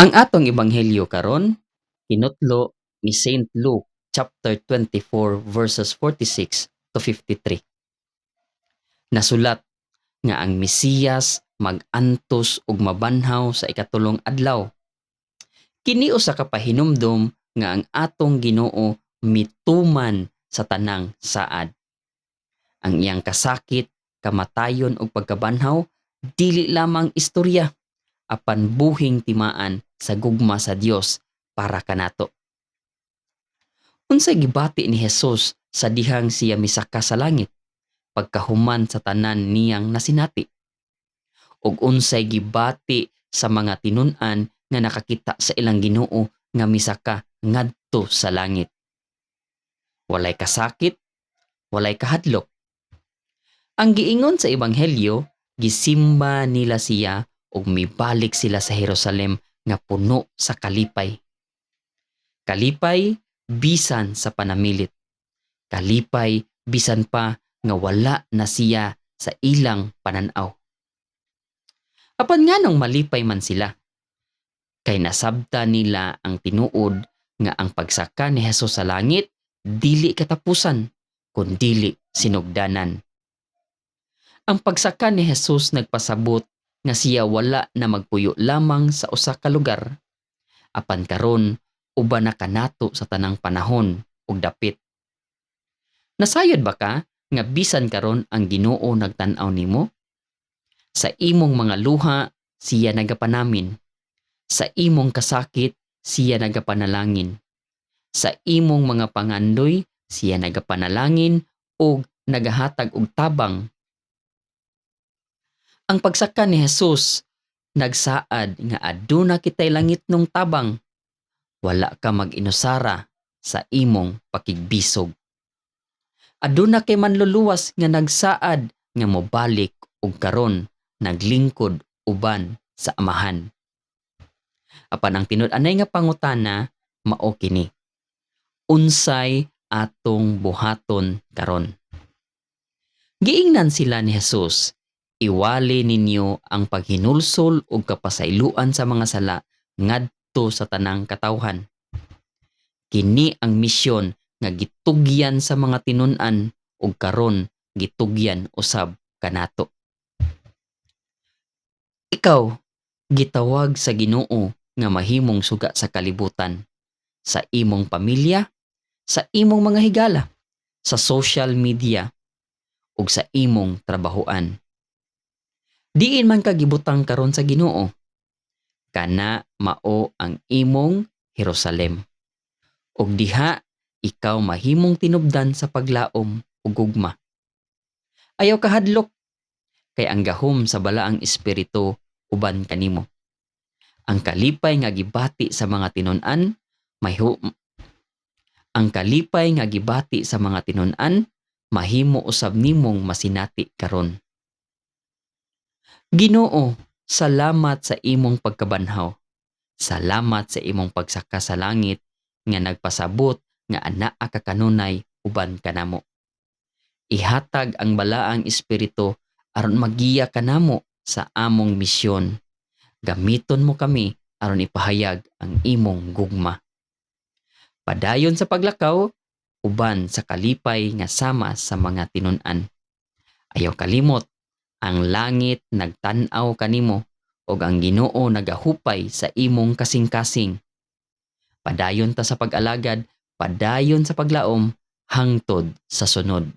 Ang atong ebanghelyo karon kinutlo ni Saint Luke chapter 24 verses 46 to 53. Nasulat nga ang Mesiyas mag-antos ug mabanhaw sa ikatulong adlaw. Kini usa ka pahinumdom nga ang atong Ginoo mituman sa tanang saad. Ang iyang kasakit, kamatayon ug pagkabanhaw dili lamang istorya apan buhing timaan sa gugma sa Dios para kanato. Unsay gibati ni Hesus sa dihang siya misaka sa langit pagkahuman sa tanan niyang nasinati? Ug unsay gibati sa mga tinun-an nga nakakita sa ilang Ginoo nga misaka ngadto sa langit? Walay kasakit, walay kahadlok. Ang giingon sa ebanghelyo, gisimba nila siya ug mibalik sila sa Jerusalem nga puno sa kalipay. Kalipay bisan sa panamilit. Kalipay bisan pa nga wala na siya sa ilang pananaw. Apan nganong malipay man sila. Kay nasabta nila ang tinuod nga ang pagsaka ni Hesus sa langit dili katapusan kundili sinugdanan. Ang pagsaka ni Hesus nagpasabot nga siya wala na magpuyo lamang sa usa ka lugar. Apan karon uban na kanato sa tanang panahon ug dapit. Nasayod ba ka nga bisan karon ang Ginoo nagtan-aw nimo? Sa imong mga luha siya nagapanamin. Sa imong kasakit siya nagapanalangin. Sa imong mga pangandoy siya nagapanalangin ug nagahatag og tabang ang pagsaka ni Jesus nagsaad nga aduna kitay langit nung tabang. Wala ka mag-inusara sa imong pakigbisog. Aduna kay manluluwas nga nagsaad nga mobalik og karon naglingkod uban sa amahan. Apan ang tinud-anay nga pangutana mao kini. Unsay atong buhaton karon? Giingnan sila ni Jesus iwali ninyo ang paghinulsol ug kapasayloan sa mga sala ngadto sa tanang katawhan. Kini ang misyon nga gitugyan sa mga tinun-an ug karon gitugyan usab kanato. Ikaw gitawag sa Ginoo nga mahimong suga sa kalibutan sa imong pamilya, sa imong mga higala, sa social media ug sa imong trabahoan diin man ka gibutang karon sa Ginoo kana mao ang imong Jerusalem. Ug diha ikaw mahimong tinubdan sa paglaom ug gugma. Ayaw kahadlok kay ang gahom sa balaang espiritu uban kanimo ang kalipay nga gibati sa mga tinun-an mahiho ang kalipay nga gibati sa mga tinun-an mahimo usab nimong masinati karon Ginoo, salamat sa imong pagkabanhaw. Salamat sa imong pagsaka sa langit nga nagpasabot nga anaa ka kanunay uban kanamo. Ihatag ang balaang espiritu aron magiya kanamo sa among misyon. Gamiton mo kami aron ipahayag ang imong gugma. Padayon sa paglakaw, uban sa kalipay nga sama sa mga tinun-an. Ayaw kalimot ang langit nagtan-aw kanimo ug ang Ginoo nagahupay sa imong kasing-kasing. Padayon ta sa pag-alagad, padayon sa paglaom hangtod sa sunod.